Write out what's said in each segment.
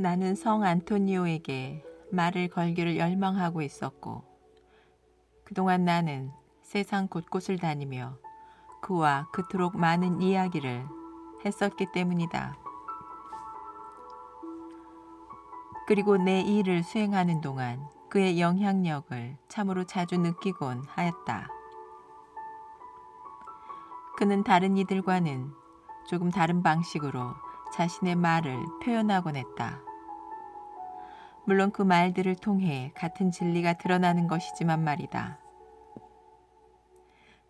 나는 성 안토니오에게 말을 걸기를 열망하고 있었고, 그동안 나는 세상 곳곳을 다니며 그와 그토록 많은 이야기를 했었기 때문이다. 그리고 내 일을 수행하는 동안 그의 영향력을 참으로 자주 느끼곤 하였다. 그는 다른 이들과는 조금 다른 방식으로 자신의 말을 표현하곤 했다. 물론 그 말들을 통해 같은 진리가 드러나는 것이지만 말이다.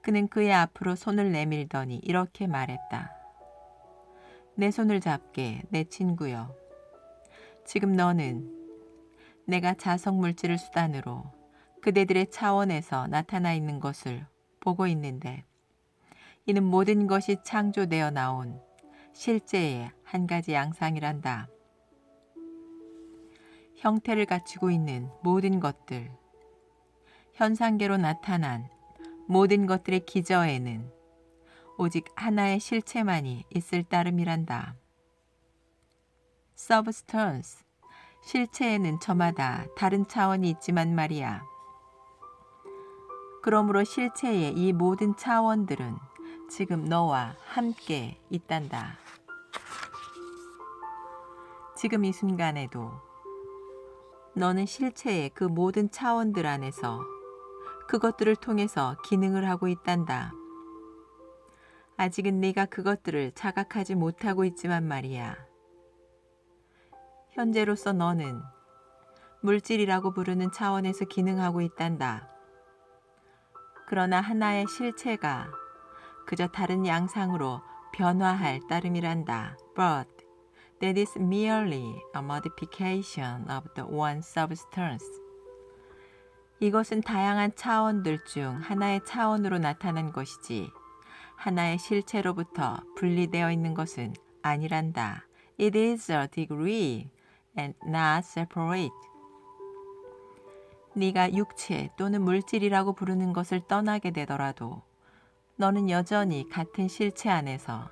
그는 그의 앞으로 손을 내밀더니 이렇게 말했다. 내 손을 잡게, 내 친구여. 지금 너는 내가 자석 물질을 수단으로 그대들의 차원에서 나타나 있는 것을 보고 있는데, 이는 모든 것이 창조되어 나온 실제의 한 가지 양상이란다. 형태를 갖추고 있는 모든 것들, 현상계로 나타난 모든 것들의 기저에는 오직 하나의 실체만이 있을 따름이란다. substance, 실체에는 저마다 다른 차원이 있지만 말이야. 그러므로 실체의 이 모든 차원들은 지금 너와 함께 있단다. 지금 이 순간에도 너는 실체의 그 모든 차원들 안에서 그것들을 통해서 기능을 하고 있단다. 아직은 네가 그것들을 자각하지 못하고 있지만 말이야. 현재로서 너는 물질이라고 부르는 차원에서 기능하고 있단다. 그러나 하나의 실체가 그저 다른 양상으로 변화할 따름이란다. But that is merely a modification of the one substance. 이것은 다양한 차원들 중 하나의 차원으로 나타난 것이지 하나의 실체로부터 분리되어 있는 것은 아니란다. It is a degree and not separate. 네가 육체 또는 물질이라고 부르는 것을 떠나게 되더라도 너는 여전히 같은 실체 안에서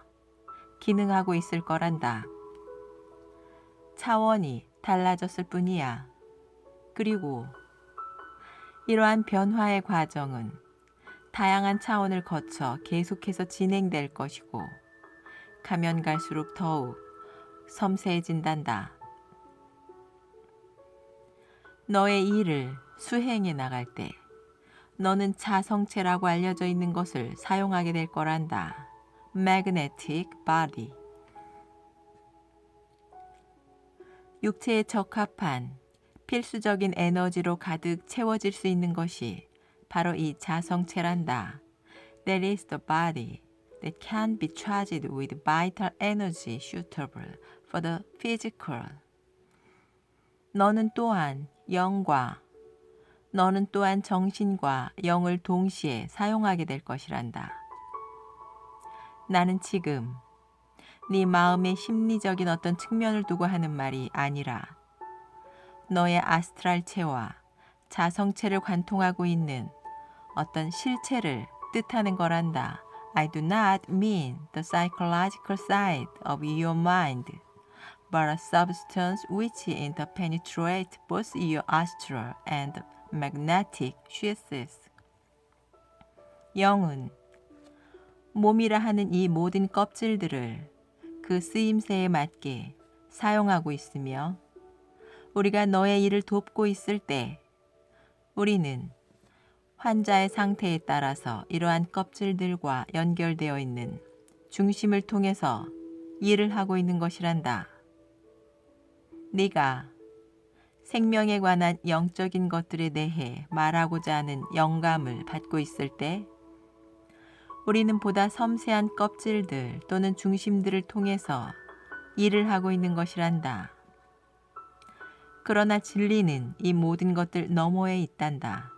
기능하고 있을 거란다. 차원이 달라졌을 뿐이야. 그리고 이러한 변화의 과정은 다양한 차원을 거쳐 계속해서 진행될 것이고 가면 갈수록 더욱 섬세해진단다. 너의 일을 수행해 나갈 때 너는 자성체라고 알려져 있는 것을 사용하게 될 거란다. magnetic body. 육체에 적합한 필수적인 에너지로 가득 채워질 수 있는 것이 바로 이 자성체란다. That is the body that can be charged with vital energy suitable for the physical. 너는 또한 영과 너는 또한 정신과 영을 동시에 사용하게 될 것이란다. 나는 지금 네 마음의 심리적인 어떤 측면을 두고 하는 말이 아니라 너의 아스트랄체와 자성체를 관통하고 있는 어떤 실체를 뜻하는 거란다. I do not mean the psychological side of your mind, but a substance which interpenetrates both your astral and magnetic sheaths. 영은 몸이라 하는 이 모든 껍질들을 그 쓰임새에 맞게 사용하고 있으며 우리가 너의 일을 돕고 있을 때 우리는 환자의 상태에 따라서 이러한 껍질들과 연결되어 있는 중심을 통해서 일을 하고 있는 것이란다. 네가 생명에 관한 영적인 것들에 대해 말하고자 하는 영감을 받고 있을 때 우리는 보다 섬세한 껍질들 또는 중심들을 통해서 일을 하고 있는 것이란다. 그러나 진리는 이 모든 것들 너머에 있단다.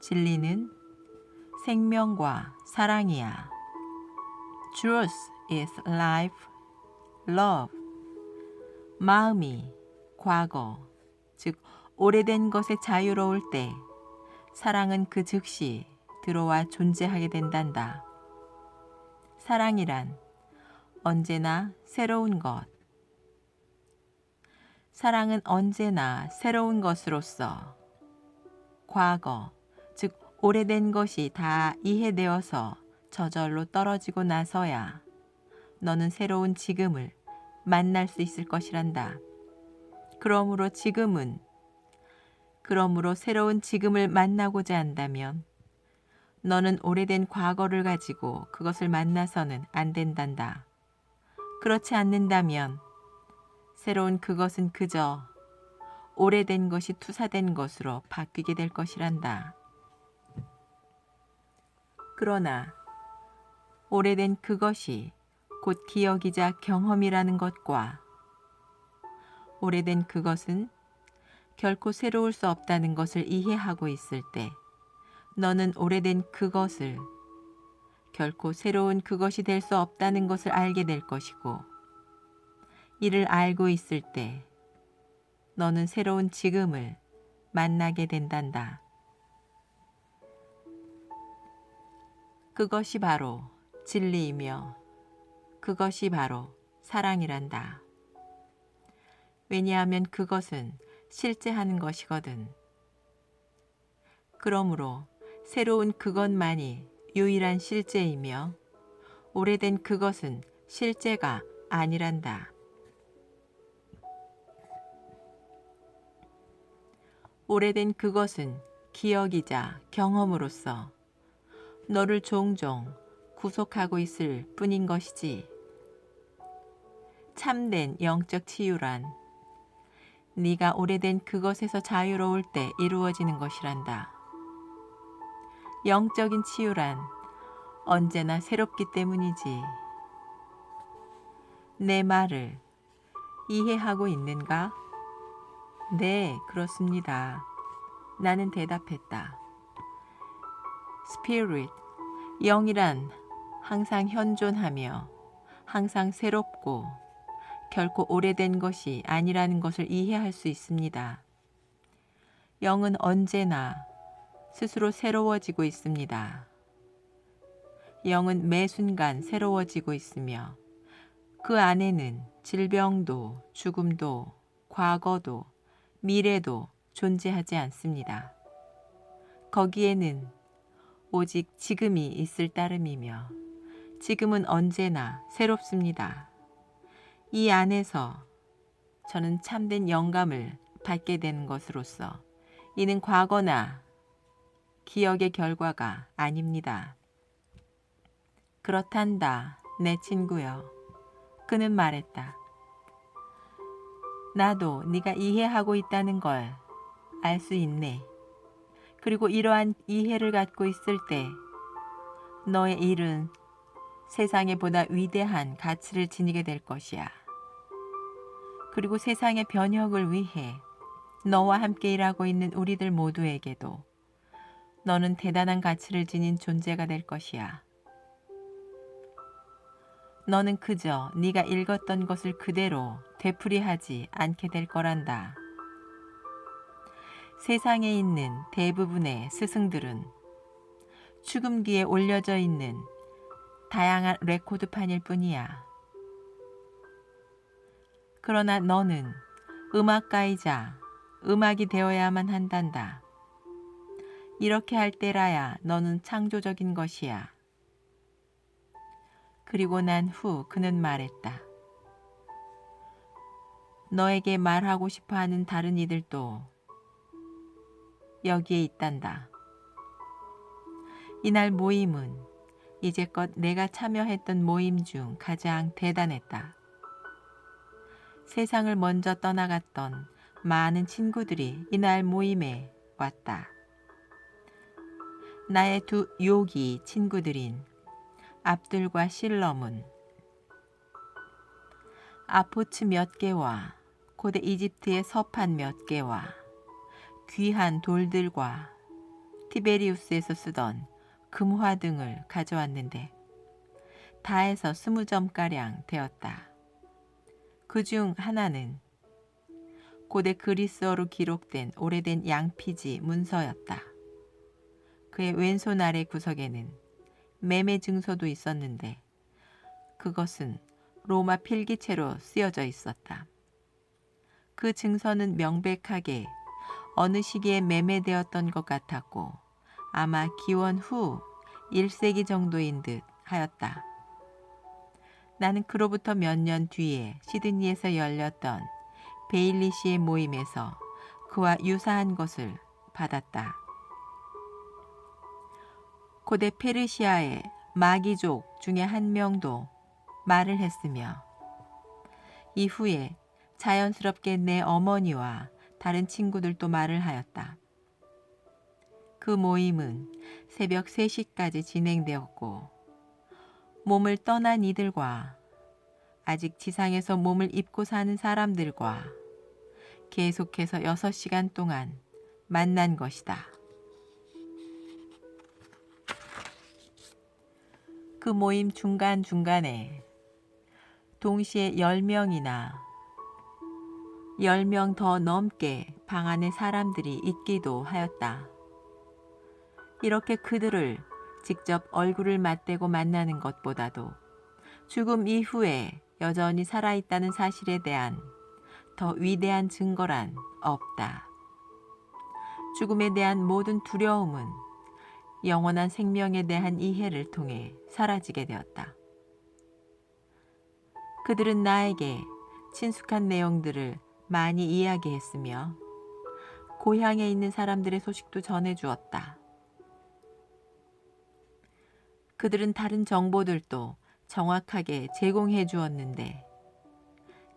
진리는 생명과 사랑이야. Truth is life, love. 마음이 과거, 즉 오래된 것에 자유로울 때 사랑은 그 즉시 들어와 존재하게 된단다. 사랑이란 언제나 새로운 것, 사랑은 언제나 새로운 것으로서 과거, 즉 오래된 것이 다 이해되어서 저절로 떨어지고 나서야 너는 새로운 지금을 만날 수 있을 것이란다. 그러므로 지금은 그러므로 새로운 지금을 만나고자 한다면 너는 오래된 과거를 가지고 그것을 만나서는 안 된단다. 그렇지 않는다면 새로운 그것은 그저 오래된 것이 투사된 것으로 바뀌게 될 것이란다. 그러나 오래된 그것이 곧 기억이자 경험이라는 것과 오래된 그것은 결코 새로울 수 없다는 것을 이해하고 있을 때 너는 오래된 그것을 결코 새로운 그것이 될 수 없다는 것을 알게 될 것이고 이를 알고 있을 때 너는 새로운 지금을 만나게 된단다. 그것이 바로 진리이며 그것이 바로 사랑이란다. 왜냐하면 그것은 실제 하는 것이거든. 그러므로 새로운 그것만이 유일한 실제이며 오래된 그것은 실제가 아니란다. 오래된 그것은 기억이자 경험으로서 너를 종종 구속하고 있을 뿐인 것이지. 참된 영적 치유란 네가 오래된 그것에서 자유로울 때 이루어지는 것이란다. 영적인 치유란 언제나 새롭기 때문이지. 내 말을 이해하고 있는가? 네, 그렇습니다. 나는 대답했다. 스피릿, 영이란 항상 현존하며 항상 새롭고 결코 오래된 것이 아니라는 것을 이해할 수 있습니다. 영은 언제나 스스로 새로워지고 있습니다. 영은 매 순간 새로워지고 있으며 그 안에는 질병도 죽음도 과거도 미래도 존재하지 않습니다. 거기에는 오직 지금이 있을 따름이며 지금은 언제나 새롭습니다. 이 안에서 저는 참된 영감을 받게 되는 것으로서 이는 과거나 기억의 결과가 아닙니다. 그렇단다, 내 친구여. 그는 말했다. 나도 네가 이해하고 있다는 걸 알 수 있네. 그리고 이러한 이해를 갖고 있을 때 너의 일은 세상에 보다 위대한 가치를 지니게 될 것이야. 그리고 세상의 변혁을 위해 너와 함께 일하고 있는 우리들 모두에게도 너는 대단한 가치를 지닌 존재가 될 것이야. 너는 그저 네가 읽었던 것을 그대로 되풀이하지 않게 될 거란다. 세상에 있는 대부분의 스승들은 죽음기에 올려져 있는 다양한 레코드판일 뿐이야. 그러나 너는 음악가이자 음악이 되어야만 한단다. 이렇게 할 때라야 너는 창조적인 것이야. 그리고 난 후 그는 말했다. 너에게 말하고 싶어 하는 다른 이들도 여기에 있단다. 이날 모임은 이제껏 내가 참여했던 모임 중 가장 대단했다. 세상을 먼저 떠나갔던 많은 친구들이 이날 모임에 왔다. 나의 두 요기 친구들인 압들과 실럼은 아포츠 몇 개와 고대 이집트의 서판 몇 개와 귀한 돌들과 티베리우스에서 쓰던 금화 등을 가져왔는데 다 해서 스무 점가량 되었다. 그 중 하나는 고대 그리스어로 기록된 오래된 양피지 문서였다. 그의 왼손 아래 구석에는 매매 증서도 있었는데 그것은 로마 필기체로 쓰여져 있었다. 그 증서는 명백하게 어느 시기에 매매되었던 것 같았고 아마 기원 후 1세기 정도인 듯 하였다. 나는 그로부터 몇 년 뒤에 시드니에서 열렸던 베일리 씨의 모임에서 그와 유사한 것을 받았다. 고대 페르시아의 마기족 중에 한 명도 말을 했으며 이후에 자연스럽게 내 어머니와 다른 친구들도 말을 하였다. 그 모임은 새벽 3시까지 진행되었고 몸을 떠난 이들과 아직 지상에서 몸을 입고 사는 사람들과 계속해서 6시간 동안 만난 것이다. 그 모임 중간중간에 동시에 10명이나 10명 더 넘게 방 안에 사람들이 있기도 하였다. 이렇게 그들을 직접 얼굴을 맞대고 만나는 것보다도 죽음 이후에 여전히 살아있다는 사실에 대한 더 위대한 증거란 없다. 죽음에 대한 모든 두려움은 영원한 생명에 대한 이해를 통해 사라지게 되었다. 그들은 나에게 친숙한 내용들을 많이 이야기했으며 고향에 있는 사람들의 소식도 전해 주었다. 그들은 다른 정보들도 정확하게 제공해 주었는데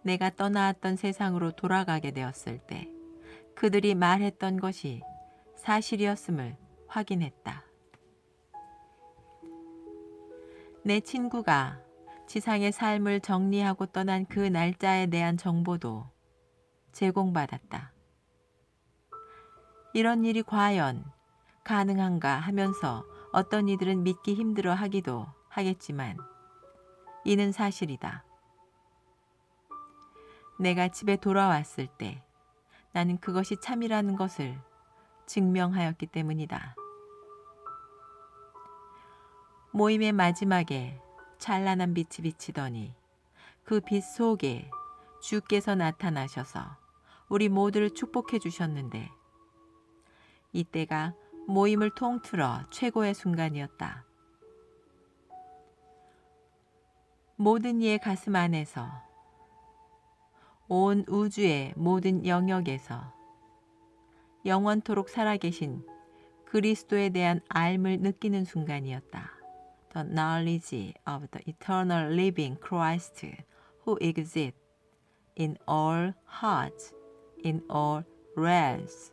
내가 떠나왔던 세상으로 돌아가게 되었을 때 그들이 말했던 것이 사실이었음을 확인했다. 내 친구가 지상의 삶을 정리하고 떠난 그 날짜에 대한 정보도 제공받았다. 이런 일이 과연 가능한가 하면서 어떤 이들은 믿기 힘들어 하기도 하겠지만 이는 사실이다. 내가 집에 돌아왔을 때 나는 그것이 참이라는 것을 증명하였기 때문이다. 모임의 마지막에 찬란한 빛이 비치더니 그 빛 속에 주께서 나타나셔서 우리 모두를 축복해 주셨는데 이때가 모임을 통틀어 최고의 순간이었다. 모든 이의 가슴 안에서 온 우주의 모든 영역에서 영원토록 살아계신 그리스도에 대한 알을 느끼는 순간이었다. The knowledge of the eternal living Christ who exists in all hearts, in all realms.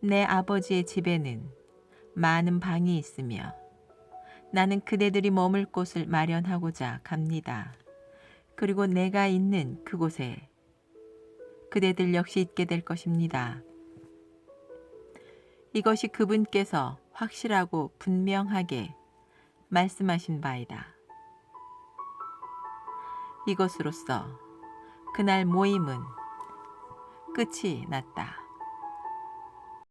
내 아버지의 집에는 많은 방이 있으며 나는 그대들이 머물 곳을 마련하고자 갑니다. 그리고 내가 있는 그곳에 그대들 역시 있게 될 것입니다. 이것이 그분께서 확실하고 분명하게 말씀하신 바이다. 이것으로써 그날 모임은 끝이 났다.